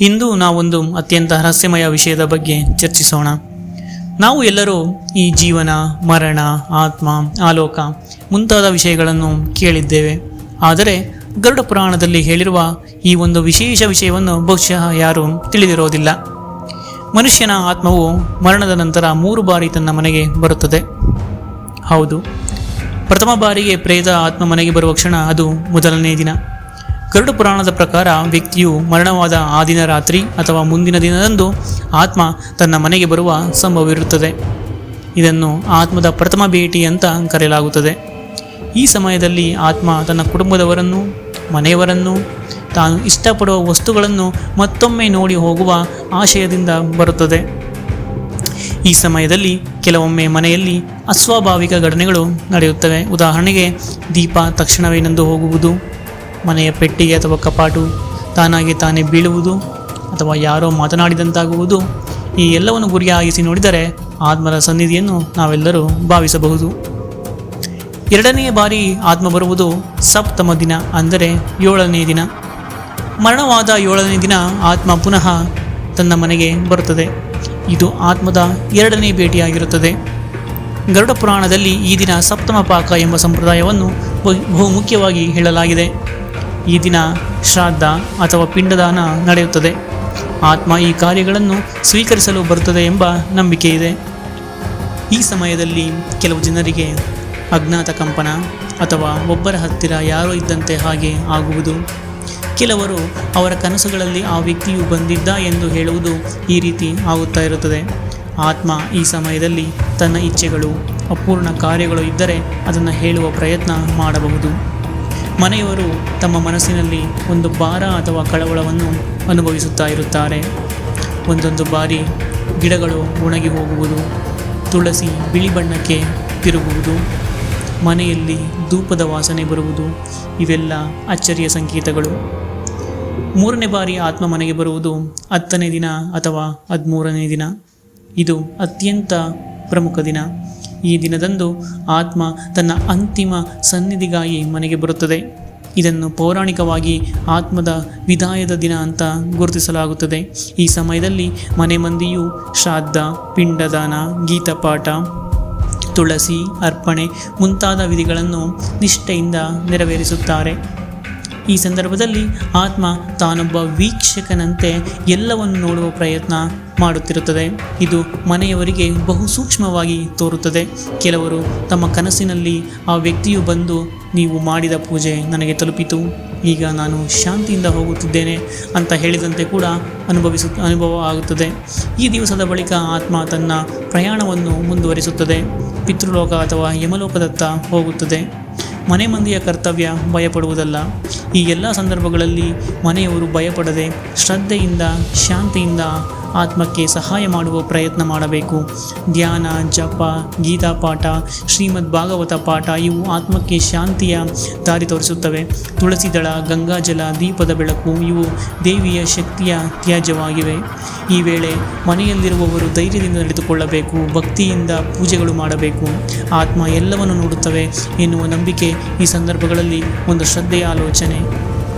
ಇಂದು ನಾವೊಂದು ಅತ್ಯಂತ ರಹಸ್ಯಮಯ ವಿಷಯದ ಬಗ್ಗೆ ಚರ್ಚಿಸೋಣ. ನಾವು ಎಲ್ಲರೂ ಈ ಜೀವನ, ಮರಣ, ಆತ್ಮ, ಆಲೋಕ ಮುಂತಾದ ವಿಷಯಗಳನ್ನು ಕೇಳಿದ್ದೇವೆ. ಆದರೆ ಗರುಡ ಪುರಾಣದಲ್ಲಿ ಹೇಳಿರುವ ಈ ಒಂದು ವಿಶೇಷ ವಿಷಯವನ್ನು ಬಹುಶಃ ಯಾರೂ ತಿಳಿದಿರೋದಿಲ್ಲ. ಮನುಷ್ಯನ ಆತ್ಮವು ಮರಣದ ನಂತರ ಮೂರು ಬಾರಿ ತನ್ನ ಮನೆಗೆ ಬರುತ್ತದೆ. ಹೌದು. ಪ್ರಥಮ ಬಾರಿಗೆ ಪ್ರೇತ ಆತ್ಮ ಮನೆಗೆ ಬರುವ ಕ್ಷಣ ಅದು ಮೊದಲನೇ ದಿನ. ಗರುಡ ಪುರಾಣದ ಪ್ರಕಾರ ವ್ಯಕ್ತಿಯು ಮರಣವಾದ ಆ ದಿನ ರಾತ್ರಿ ಅಥವಾ ಮುಂದಿನ ದಿನದಂದು ಆತ್ಮ ತನ್ನ ಮನೆಗೆ ಬರುವ ಸಂಭವವಿರುತ್ತದೆ. ಇದನ್ನು ಆತ್ಮದ ಪ್ರಥಮ ಭೇಟಿ ಅಂತ ಕರೆಯಲಾಗುತ್ತದೆ. ಈ ಸಮಯದಲ್ಲಿ ಆತ್ಮ ತನ್ನ ಕುಟುಂಬದವರನ್ನು, ಮನೆಯವರನ್ನು, ತಾನು ಇಷ್ಟಪಡುವ ವಸ್ತುಗಳನ್ನು ಮತ್ತೊಮ್ಮೆ ನೋಡಿ ಹೋಗುವ ಆಶಯದಿಂದ ಬರುತ್ತದೆ. ಈ ಸಮಯದಲ್ಲಿ ಕೆಲವೊಮ್ಮೆ ಮನೆಯಲ್ಲಿ ಅಸ್ವಾಭಾವಿಕ ಘಟನೆಗಳು ನಡೆಯುತ್ತವೆ. ಉದಾಹರಣೆಗೆ ದೀಪ ತಕ್ಷಣವೇ ನಂದು ಹೋಗುವುದು. ಮನೆಯ ಪೆಟ್ಟಿಗೆ ಅಥವಾ ಕಪಾಟು ತಾನಾಗಿ ತಾನೇ ಬೀಳುವುದು ಅಥವಾ ಯಾರೋ ಮಾತನಾಡಿದಂತಾಗುವುದು, ಈ ಎಲ್ಲವನ್ನು ಗುರಿಯಾಗಿಸಿ ನೋಡಿದರೆ ಆತ್ಮರ ಸನ್ನಿಧಿಯನ್ನು ನಾವೆಲ್ಲರೂ ಭಾವಿಸಬಹುದು. ಎರಡನೆಯ ಬಾರಿ ಆತ್ಮ ಬರುವುದು ಸಪ್ತಮ ದಿನ, ಅಂದರೆ ಏಳನೇ ದಿನ. ಮರಣವಾದ ಏಳನೇ ದಿನ ಆತ್ಮ ಪುನಃ ತನ್ನ ಮನೆಗೆ ಬರುತ್ತದೆ. ಇದು ಆತ್ಮದ ಎರಡನೇ ಭೇಟಿಯಾಗಿರುತ್ತದೆ. ಗರುಡ ಪುರಾಣದಲ್ಲಿ ಈ ದಿನ ಸಪ್ತಮ ಪಾಕ ಎಂಬ ಸಂಪ್ರದಾಯವನ್ನು ಬಹು ಮುಖ್ಯವಾಗಿ ಹೇಳಲಾಗಿದೆ. ಈ ದಿನ ಶ್ರಾದ್ದ ಅಥವಾ ಪಿಂಡದಾನ ನಡೆಯುತ್ತದೆ. ಆತ್ಮ ಈ ಕಾರ್ಯಗಳನ್ನು ಸ್ವೀಕರಿಸಲು ಬರುತ್ತದೆ ಎಂಬ ನಂಬಿಕೆ ಇದೆ. ಈ ಸಮಯದಲ್ಲಿ ಕೆಲವು ಜನರಿಗೆ ಅಜ್ಞಾತ ಕಂಪನ ಅಥವಾ ಒಬ್ಬರ ಹತ್ತಿರ ಯಾರೋ ಇದ್ದಂತೆ ಹಾಗೆ ಆಗುವುದು. ಕೆಲವರು ಅವರ ಕನಸುಗಳಲ್ಲಿ ಆ ವ್ಯಕ್ತಿಯು ಬಂದಿದ್ದ ಎಂದು ಹೇಳುವುದು ಈ ರೀತಿ ಆಗುತ್ತಾ ಇರುತ್ತದೆ. ಆತ್ಮ ಈ ಸಮಯದಲ್ಲಿ ತನ್ನ ಇಚ್ಛೆಗಳು, ಅಪೂರ್ಣ ಕಾರ್ಯಗಳು ಇದ್ದರೆ ಅದನ್ನು ಹೇಳುವ ಪ್ರಯತ್ನ ಮಾಡಬಹುದು. ಮನೆಯವರು ತಮ್ಮ ಮನಸ್ಸಿನಲ್ಲಿ ಒಂದು ಭಾರ ಅಥವಾ ಕಳವಳವನ್ನು ಅನುಭವಿಸುತ್ತಾ ಇರುತ್ತಾರೆ. ಒಂದೊಂದು ಬಾರಿ ಗಿಡಗಳು ಒಣಗಿ ಹೋಗುವುದು, ತುಳಸಿ ಬಿಳಿ ಬಣ್ಣಕ್ಕೆ ತಿರುಗುವುದು, ಮನೆಯಲ್ಲಿ ಧೂಪದ ವಾಸನೆ ಬರುವುದು, ಇವೆಲ್ಲ ಅಚ್ಚರಿಯ ಸಂಕೇತಗಳು. ಮೂರನೇ ಬಾರಿ ಆತ್ಮ ಮನೆಗೆ ಬರುವುದು ಹತ್ತನೇ ದಿನ ಅಥವಾ ಹದಿಮೂರನೇ ದಿನ. ಇದು ಅತ್ಯಂತ ಪ್ರಮುಖ ದಿನ. ಈ ದಿನದಂದು ಆತ್ಮ ತನ್ನ ಅಂತಿಮ ಸನ್ನಿಧಿಗಾಗಿ ಮನೆಗೆ ಬರುತ್ತದೆ. ಇದನ್ನು ಪೌರಾಣಿಕವಾಗಿ ಆತ್ಮದ ವಿದಾಯದ ದಿನ ಅಂತ ಗುರುತಿಸಲಾಗುತ್ತದೆ. ಈ ಸಮಯದಲ್ಲಿ ಮನೆ ಮಂದಿಯು ಶ್ರಾದ್ದ, ಪಿಂಡದಾನ, ಗೀತಪಾಠ, ತುಳಸಿ, ಅರ್ಪಣೆ ಮುಂತಾದ ವಿಧಿಗಳನ್ನು ನಿಷ್ಠೆಯಿಂದ ನೆರವೇರಿಸುತ್ತಾರೆ. ಈ ಸಂದರ್ಭದಲ್ಲಿ ಆತ್ಮ ತಾನೊಬ್ಬ ವೀಕ್ಷಕನಂತೆ ಎಲ್ಲವನ್ನು ನೋಡುವ ಪ್ರಯತ್ನ ಮಾಡುತ್ತಿರುತ್ತದೆ. ಇದು ಮನೆಯವರಿಗೆ ಬಹು ಸೂಕ್ಷ್ಮವಾಗಿ ತೋರುತ್ತದೆ. ಕೆಲವರು ತಮ್ಮ ಕನಸಿನಲ್ಲಿ ಆ ವ್ಯಕ್ತಿಯು ಬಂದು, ನೀವು ಮಾಡಿದ ಪೂಜೆ ನನಗೆ ತಲುಪಿತು. ಈಗ ನಾನು ಶಾಂತಿಯಿಂದ ಹೋಗುತ್ತಿದ್ದೇನೆ ಅಂತ ಹೇಳಿದಂತೆ ಕೂಡ ಅನುಭವಿಸು, ಅನುಭವ ಆಗುತ್ತದೆ. ಈ ದಿವಸದ ಬಳಿಕ ಆತ್ಮ ತನ್ನ ಪ್ರಯಾಣವನ್ನು ಮುಂದುವರಿಸುತ್ತದೆ. ಪಿತೃಲೋಕ ಅಥವಾ ಯಮಲೋಕದತ್ತ ಹೋಗುತ್ತದೆ. ಮನೆ ಮಂದಿಯ ಕರ್ತವ್ಯ ಭಯಪಡುವುದಲ್ಲ. ಈ ಎಲ್ಲ ಸಂದರ್ಭಗಳಲ್ಲಿ ಮನೆಯವರು ಭಯಪಡದೆ ಶ್ರದ್ಧೆಯಿಂದ ಶಾಂತಿಯಿಂದ ಆತ್ಮಕ್ಕೆ ಸಹಾಯ ಮಾಡುವ ಪ್ರಯತ್ನ ಮಾಡಬೇಕು. ಧ್ಯಾನ, ಜಪ, ಗೀತಾ ಪಾಠ, ಶ್ರೀಮದ್ ಭಾಗವತ ಪಾಠ ಇವು ಆತ್ಮಕ್ಕೆ ಶಾಂತಿಯ ದಾರಿ ತೋರಿಸುತ್ತವೆ. ತುಳಸಿ ದಳ ಗಂಗಾಜಲ ದೀಪದ ಬೆಳಕು ಇವು ದೇವಿಯ ಶಕ್ತಿಯ ತ್ಯಾಜ್ಯವಾಗಿವೆ. ಈ ವೇಳೆ ಮನೆಯಲ್ಲಿರುವವರು ಧೈರ್ಯದಿಂದ ನಡೆದುಕೊಳ್ಳಬೇಕು, ಭಕ್ತಿಯಿಂದ ಪೂಜೆಗಳು ಮಾಡಬೇಕು. ಆತ್ಮ ಎಲ್ಲವನ್ನು ನೋಡುತ್ತವೆ ಎನ್ನುವ ನಂಬಿಕೆ ಈ ಸಂದರ್ಭಗಳಲ್ಲಿ ಒಂದು ಶ್ರದ್ಧೆಯ ಆಲೋಚನೆ.